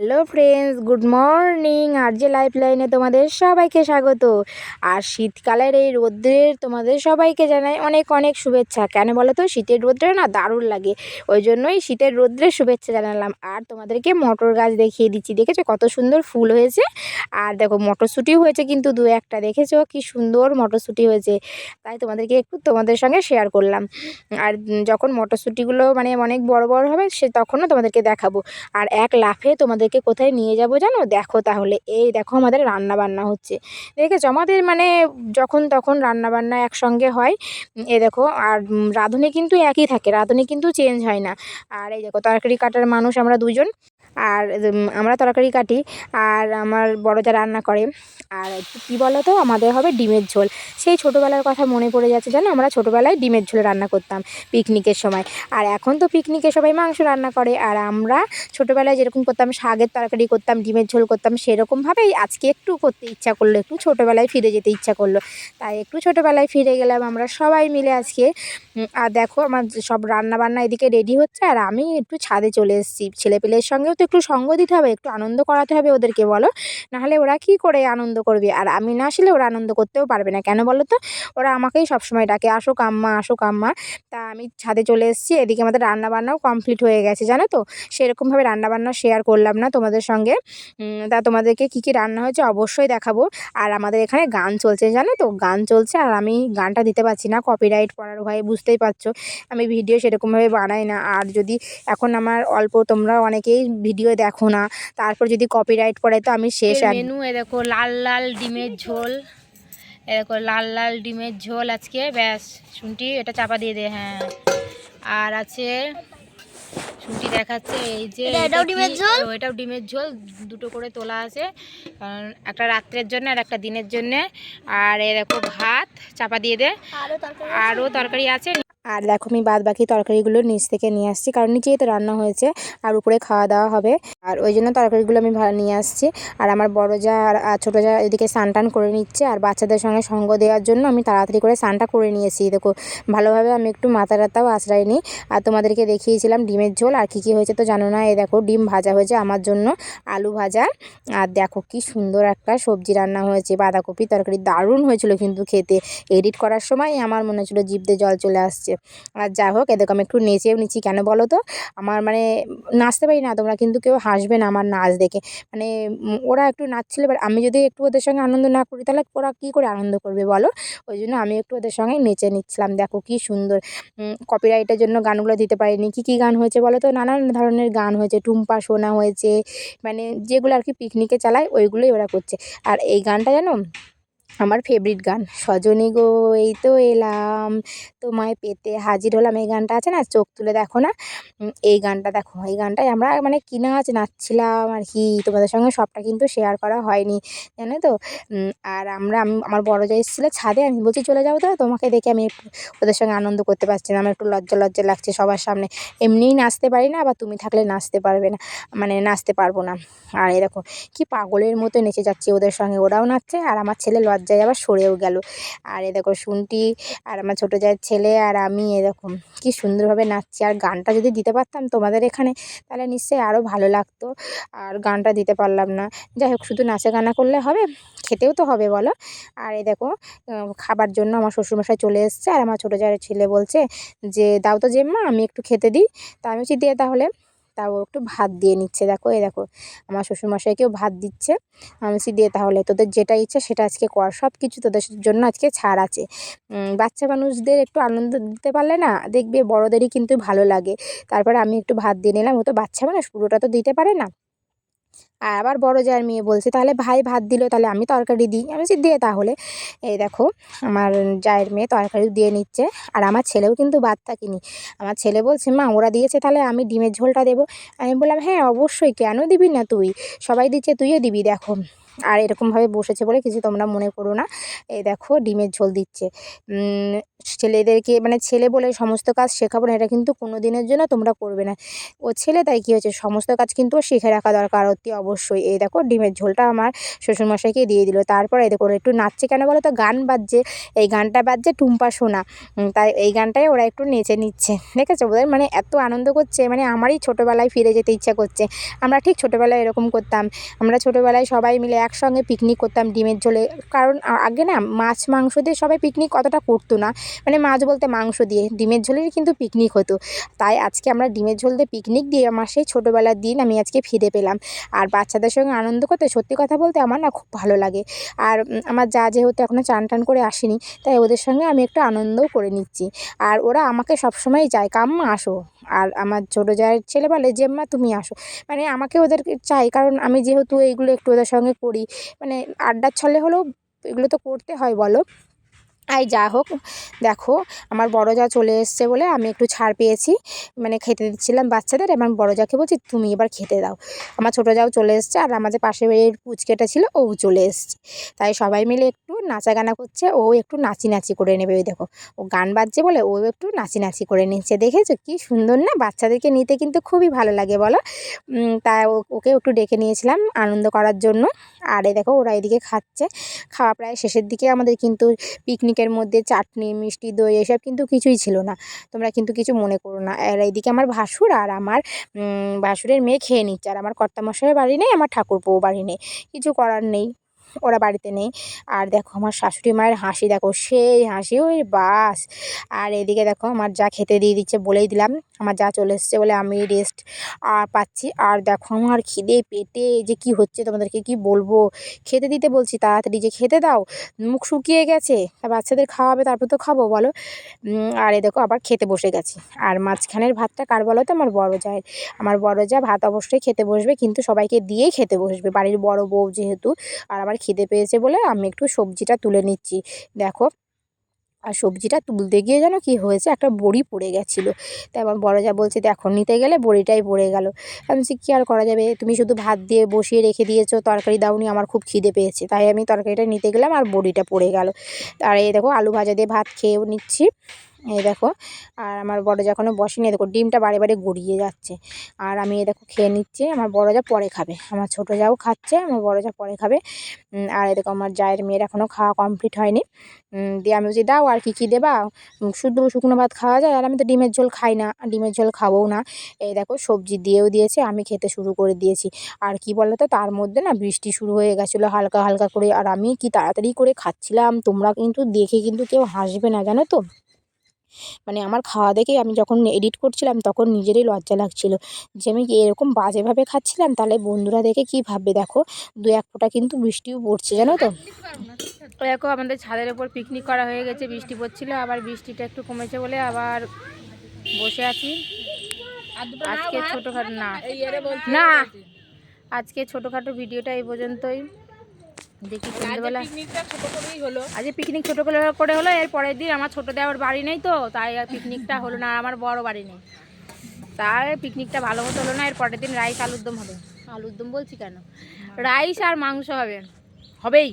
Hello friends good morning আর যে life লাইনে তোমাদের সবাইকে স্বাগত। আর শীতকালের এই রোদ্রের তোমাদের সবাইকে জানাই অনেক অনেক শুভেচ্ছা। কেন বলো তো শীতের রোদ্রে না দারুণ লাগে। ওই জন্যই শীতের রোদ্রের শুভেচ্ছা জানালাম। আর তোমাদেরকে মটর গাছ দেখিয়ে দিচ্ছি। দেখেছ? কত সুন্দর ফুল হয়েছে। আর দেখো, মটরশুঁটিও হয়েছে কিন্তু দু একটা। দেখেছ? কি সুন্দর মটরশুঁটি হয়েছে। তাই তোমাদেরকে একটু তোমাদের সঙ্গে শেয়ার করলাম। আর যখন মটরশুঁটিগুলো মানে অনেক বড় বড় হবে, সে তখনও তোমাদেরকে দেখাবো। আর এক লাফে তোমাদেরকে কোথায় নিয়ে যাব জানো? দেখো তাহলে। এই দেখো আমাদের রান্না বান্না হচ্ছে। দেখেছ? আমাদের মানে যখন তখন রান্না বান্না একসঙ্গে হয়। এ দেখো, আর রাঁধুনি কিন্তু একই থাকে। রাঁধুনি কিন্তু চেঞ্জ হয় না। আর এই দেখো, তরকারি কাটার মানুষ আমরা দুজন। আর আমরা তরকারি কাটি আর আমার বড় যা রান্না করে। আর কী বলো তো আমাদের হবে ডিমের ঝোল। সেই ছোটোবেলার কথা মনে পড়ে যাচ্ছে জানো? আমরা ছোটোবেলায় ডিমের ঝোল রান্না করতাম পিকনিকের সময়। আর এখন তো পিকনিকে সবাই মাংস রান্না করে। আর আমরা ছোটোবেলায় যেরকম করতাম, শাকের তরকারি করতাম, ডিমের ঝোল করতাম, সেরকমভাবেই আজকে একটু করতে ইচ্ছা করল। একটু ছোটোবেলায় ফিরে যেতে ইচ্ছা করল। তাই একটু ছোটোবেলায় ফিরে গেলাম আমরা সবাই মিলে আজকে। আর দেখো, আমার সব রান্না বান্না এদিকে রেডি হচ্ছে। আর আমি একটু ছাদে চলে এসেছি। ছেলেপেলের সঙ্গেও তো একটু সঙ্গ দিতে হবে, একটু আনন্দ করাতে হবে ওদেরকে বলো। নাহলে ওরা কি করে আনন্দ করবে? আর আমি না আসলে ওরা আনন্দ করতেও পারবে না। কেন বলো তো? ওরা আমাকেই সবসময় ডাকে, আসো কাম্মা আসো কাম্মা। তা আমি ছাদে চলে এসেছি, এদিকে আমাদের রান্নাবান্নাও কমপ্লিট হয়ে গেছে, জানো তো? সেরকমভাবে রান্নাবান্না শেয়ার করলাম না তোমাদের সঙ্গে। তা তোমাদেরকে কী কী রান্না হয়েছে অবশ্যই দেখাবো। আর আমাদের এখানে গান চলছে, জানো তো? গান চলছে, আর আমি গানটা দিতে পারছি না কপিরাইট পড়ার ভয়ে, বুঝতেই পারছ? আমি ভিডিও সেরকমভাবে বানাই না। আর যদি এখন আমার অল্প, তোমরা অনেকেই ভিডিও দেখো না। তারপর যদি কপিরাইট পড়ে তো আমি শেষ মেনু এ দেখো লাল লাল ডিমের ঝোল। এ দেখো লাল লাল ডিমের ঝোল আজকে। ব্যাস শুনটি এটা চাপা দিয়ে দে হ্যাঁ। আর আছে শুনটি দেখাচ্ছে এই যে এটা- এটা এটাও ডিমের ঝোল? এটাও ডিমের ঝোল। দুটো করে তোলা আছে কারণ একটা রাত্রের জন্য আর একটা দিনের জন্য। আর এরকম ভাত চাপা দিয়ে দে। আরও তরকারি আছে। আর দেখো আমি বাদ বাকি তরকারিগুলো নিচ থেকে নিয়ে আসছি, কারণ নিচেই তো রান্না হয়েছে আর উপরে খাওয়া দাওয়া হবে। আর ওই জন্য তরকারিগুলো আমি নিয়ে আসছি। আর আমার বড় যা আর ছোটো যা এদিকে স্নান করে নিচ্ছে আর বাচ্চাদের সঙ্গে সঙ্গ দেওয়ার জন্য আমি তাড়াতাড়ি করে স্নানটা করে নিয়েছি। দেখো, ভালোভাবে আমি একটু মাথা টাতাও আশ্রয় নিই। আর তোমাদেরকে দেখিয়েছিলাম ডিমের ঝোল, আর কী কী হয়েছে তো জানো না? এই দেখো, ডিম ভাজা হয়েছে আমার জন্য, আলু ভাজা। আর দেখো কি সুন্দর একটা সবজি রান্না হয়েছে, বাঁধাকপি তরকারি, দারুণ হয়েছিল কিন্তু খেতে। এডিট করার সময় আমার মনে হচ্ছিল জিভতে জল চলে আসছে। আর যাই হোক, এদেরকে আমি একটু নেচেও নিচ্ছি। কেন বলো তো? আমার মানে নাচতে পারি না, তোমরা কিন্তু কেউ হাসবে না আমার নাচ দেখে। মানে ওরা একটু নাচছিল, এবার আমি যদি একটু ওদের সঙ্গে আনন্দ না করি, তাহলে ওরা কী করে আনন্দ করবে বলো? ওই জন্য আমি একটু ওদের সঙ্গে নেচে নিচ্ছিলাম। দেখো কি সুন্দর কপিরাইটের জন্য গানগুলো দিতে পারিনি। কী কী গান হয়েছে বলো তো? নানান ধরনের গান হয়েছে। টুম্পা সোনা হয়েছে মানে যেগুলো আর কি পিকনিকে চালায়, ওইগুলোই ওরা করছে। আর এই গানটা জানো? আমার ফেভারিট গান। সজনী গো, এই তো এলাম, তোমায় পেতে হাজির হলাম। এই গানটা আছে না, চোখ তুলে দেখো না? এই গানটা দেখো। এই গানটাই আমরা মানে কি নাচ নাচছিলাম আর কি, তোমাদের সঙ্গে সবটা কিন্তু শেয়ার করা হয়নি, জানো তো? আর আমরা, আমি- আমার বড় যা এসেছিল ছাদে, আমি বলছি, চলে যাব তো, তোমাকে দেখে আমি একটু ওদের সঙ্গে আনন্দ করতে পারছি না, আমার একটু লজ্জা লজ্জা লাগছে সবার সামনে। এমনিই নাচতে পারি না, আবার তুমি থাকলে নাচতে পারবে না মানে নাচতে পারব না। আর দেখো, কি পাগলের মতো নেচে যাচ্ছি ওদের সঙ্গে, ওরাও নাচছে আর আমার ছেলে লজ্জায় আবার সরেও গেল। আর এ দেখো শুনটি আর আমার ছোটো জায়ের ছেলে আর আমি এরকম কি সুন্দরভাবে নাচছি। আর গানটা যদি দিতে পারতাম তোমাদের এখানে তাহলে নিশ্চয়ই আরও ভালো লাগতো। আর গানটা দিতে পারলাম না। যাই হোক, শুধু নাচে গানা করলে হবে? খেতেও তো হবে বলো। আর এ দেখো খাবার জন্য আমার শ্বশুরমশাই চলে এসছে। আর আমার ছোটো জায়ের ছেলে বলছে যে, দাও তো জেম্মা, আমি একটু খেতে দিই। তা আমি বলছি দিয়ে তাহলে। তাও একটু ভাত দিয়ে নিচ্ছে। দেখো, এই দেখো, আমার শ্বশুরমশাইকেও ভাত দিচ্ছে। আমি বলছি দিয়ে তাহলে, তোদের যেটা ইচ্ছে সেটা আজকে কর। সব কিছু তোদের জন্য আজকে ছাড় আছে। বাচ্চা মানুষদের একটু আনন্দ দিতে পারলে না, দেখবে বড়োদেরই কিন্তু ভালো লাগে। তারপরে আমি একটু ভাত দিয়ে নিলাম, ও তো বাচ্চা মানুষ, পুরোটা তো দিতে পারে না। আর আবার বড় যার মেয়ে বলছে, তাহলে ভাই ভাত দিল, তাহলে আমি তরকারি দিই। আমি বলছি দিয়ে তাহলে। এই দেখো, আমার জায়ের মেয়ে তরকারি দিয়ে নিচ্ছে, আর আমার ছেলেও কিন্তু বাদটা কিনি আমার ছেলে বলছে, মা, ওরা দিয়েছে, তাহলে আমি ডিমের ঝোলটা দেবো। আমি বললাম হ্যাঁ অবশ্যই, কেন দিবি না তুই? সবাই দিচ্ছে, তুইও দিবি, দেখো। আর এরকমভাবে বসেছে বলে কিছু তোমরা মনে করো না। এই দেখো ডিমের ঝোল দিচ্ছে। ছেলেদেরকে মানে ছেলে বলে সমস্ত কাজ শেখাবো না এটা কিন্তু কোনো দিনের জন্য তোমরা করবে না। ও ছেলে তাই কী হয়েছে? সমস্ত কাজ কিন্তু শিখে রাখা দরকার অতি অবশ্যই। এই দেখো ডিমের ঝোলটা আমার শ্বশুরমশাইকে দিয়ে দিল। তারপর এই দেখো একটু নাচছে কেন বলো তো? গান বাজছে। এই গানটা বাজছে টুম্পা উম, তাই এই গানটাই ওরা একটু নেচে নিচ্ছে। দেখেছ? ওদের মানে এত আনন্দ করছে। মানে আমারই ছোটোবেলায় ফিরে যেতে ইচ্ছা করছে। আমরা ঠিক ছোটোবেলায় এরকম করতাম। আমরা ছোটোবেলায় সবাই মিলে একসঙ্গে পিকনিক করতাম ডিমের ঝোলে। কারণ আগে না মাছ মাংস দিয়ে সবাই পিকনিক অতটা করতো না। মানে মাছ বলতে মাংস দিয়ে, ডিমের ঝোলেরই কিন্তু পিকনিক হতো। তাই আজকে আমরা ডিমের ঝোল দিয়ে পিকনিক দিয়ে আমার সেই ছোটোবেলার দিন আমি আজকে ফিরে পেলাম। আর বাচ্চাদের সঙ্গে আনন্দ করতে, সত্যি কথা বলতে আমার না খুব ভালো লাগে। আর আমার যা যেহেতু এখনও চান টান করে আসেনি, তাই ওদের সঙ্গে আমি একটু আনন্দও করে নিচ্ছি। আর ওরা আমাকে সবসময় চায়, কাম্মা, আসো। আর আমার ছোটো জায়ের ছেলে বলে, যে মা, তুমি আসো। মানে আমাকে ওদেরকে চাই, কারণ আমি যেহেতু এইগুলো একটু ওদের সঙ্গে করি মানে আড্ডার ছলে হলেও এগুলো তো করতে হয়, বলো। আই যা হোক, দেখো আমার বড় যা চলে এসছে বলে আমি একটু ছাড় পেয়েছি মানে খেতে দিচ্ছিলাম বাচ্চাদের এবং বড় যাকে বলছি তুমি এবার খেতে দাও। আমার ছোটো যাও চলে এসছে আর আমাদের পাশে বাড়ির পুচকেটা ছিল, ও চলে এসছে। তাই সবাই মিলে একটু নাচা গানা করছে, ও একটু নাচি নাচি করে নেবে, ওই দেখো। ও গান বাজছে বলে ও একটু নাচি নাচি করে নিচ্ছে, দেখেছ? কি সুন্দর না? বাচ্চাদেরকে নিতে কিন্তু খুবই ভালো লাগে, বলো? তাই ওকে একটু ডেকে নিয়েছিলাম আনন্দ করার জন্য। আর এই দেখো ওরা এদিকে খাচ্ছে, খাওয়া প্রায় শেষের দিকে আমাদের কিন্তু পিকনিকের মধ্যে চাটনি, মিষ্টি, দই এসব কিন্তু কিছুই ছিল না। তোমরা কিন্তু কিছু মনে করো না। আর এইদিকে আমার ভাসুর আর আমার ভাসুরের মেয়ে খেয়ে নিচ্ছে। আর আমার কর্তামশাইয়ের বাড়ি নেই, আমার ঠাকুরপো বাড়ি নেই। কিছু করার নেই। ওরা বাড়িতে নেই। আর দেখো আমার শাশুড়ি মায়ের হাসি, দেখো সেই হাসি, ওই বাস। আর এদিকে দেখো আমার যা খেতে দিয়ে দিচ্ছে বলেই দিলাম। আমার যা চলে এসছে বলে আমি রেস্ট আর পাচ্ছি। আর দেখো আমার খিদে পেটে, যে কি হচ্ছে তোমাদেরকে কি বলব? খেতে দিতে বলছি, তাড়াতাড়ি যে খেতে দাও। মুখ শুকিয়ে গেছে বাচ্চাদের খাওয়াবে, তারপর তো খাব, বলো। আর এ দেখো আবার খেতে বসে গেছি। আর মাঝখানের ভাতটা কার বলো তো? আমার বড় যায় আমার বড় যা ভাত অবশ্যই খেতে বসবে, কিন্তু সবাইকে দিয়েই খেতে বসবে। বাড়ির বড় বউ যেহেতু, আর আমার খিদে পেয়েছে বলে আমি একটু সবজিটা তুলে নিচ্ছি। দেখো, আর সবজিটা তুলতে গিয়ে যেন কি হয়েছে, একটা বড়ি পড়ে গেছিল। তাই আমার বড় যা বলছে, দেখো, নিতে গেলে বড়িটাই পড়ে গেল। আমি বলছি, কী আর করা যাবে? তুমি শুধু ভাত দিয়ে বসিয়ে রেখে দিয়েছ, তরকারি দাওনি, আমার খুব খিদে পেয়েছে। তাই আমি তরকারিটা নিতে গেলাম আর বড়িটা পড়ে গেল। আর এই দেখো, আলু ভাজা দিয়ে ভাত খেয়েও নিচ্ছি। এই দেখো, আর আমার বড় যখনও বসেনি দেখো ডিমটা বারে বারে গড়িয়ে যাচ্ছে। আর আমি এ দেখো খেয়ে নিচ্ছি, আমার বড় যা পরে খাবে। আমার ছোটো যাও খাচ্ছে, আমার বড় যা পরে খাবে। আর এ দেখো আমার জায়ের মেয়ের এখনও খাওয়া কমপ্লিট হয়নি। দিয়ে আমি বলছি, দাও আর কি কী দেবা? শুধু শুকনো ভাত খাওয়া যায়? আর আমি তো ডিমের ঝোল খাই না, ডিমের ঝোল খাবও না। এই দেখো সবজি দিয়েও দিয়েছে, আমি খেতে শুরু করে দিয়েছি। আর কি বলো তো তার মধ্যে না বৃষ্টি শুরু হয়ে গেছিল হালকা হালকা করে, আর আমি কি তাড়াতাড়ি করে খাচ্ছিলাম? তোমরা কিন্তু দেখে কিন্তু কেউ হাসবে না, জানো তো? মানে আমার খাওয়া দেখে আমি যখন এডিট করছিলাম তখন নিজেরই লজ্জা লাগছিল। যে আমি এরকম বাজেভাবে খাচ্ছিলাম? তাহলে বন্ধুরা দেখে কী ভাববে? দেখো, দু এক ফোঁটা কিন্তু বৃষ্টিও পড়ছে, জানো তো? দেখো, আমাদের ছাদের ওপর পিকনিক করা হয়ে গেছে, বৃষ্টি পড়ছিল, আবার বৃষ্টিটা একটু কমেছে বলে আবার বসে আছি। আজকে ছোটোখাটো, না। না, আজকে ছোটোখাটো ভিডিওটা এই পর্যন্তই। দেখি সন্ধ্যেবেলা। আজকে পিকনিক ছোটো করে হলো এর পরের দিন আমার ছোটো দেওয়ার বাড়ি নেই তো তাই আর পিকনিকটা হলো না আর আমার বড় বাড়ি নেই। তাই পিকনিকটা ভালো মতো হলো না এর পরের দিন রাইস আলুর দম হবে। আলুর দম বলছি কেন? রাইস আর মাংস হবে। হবেই।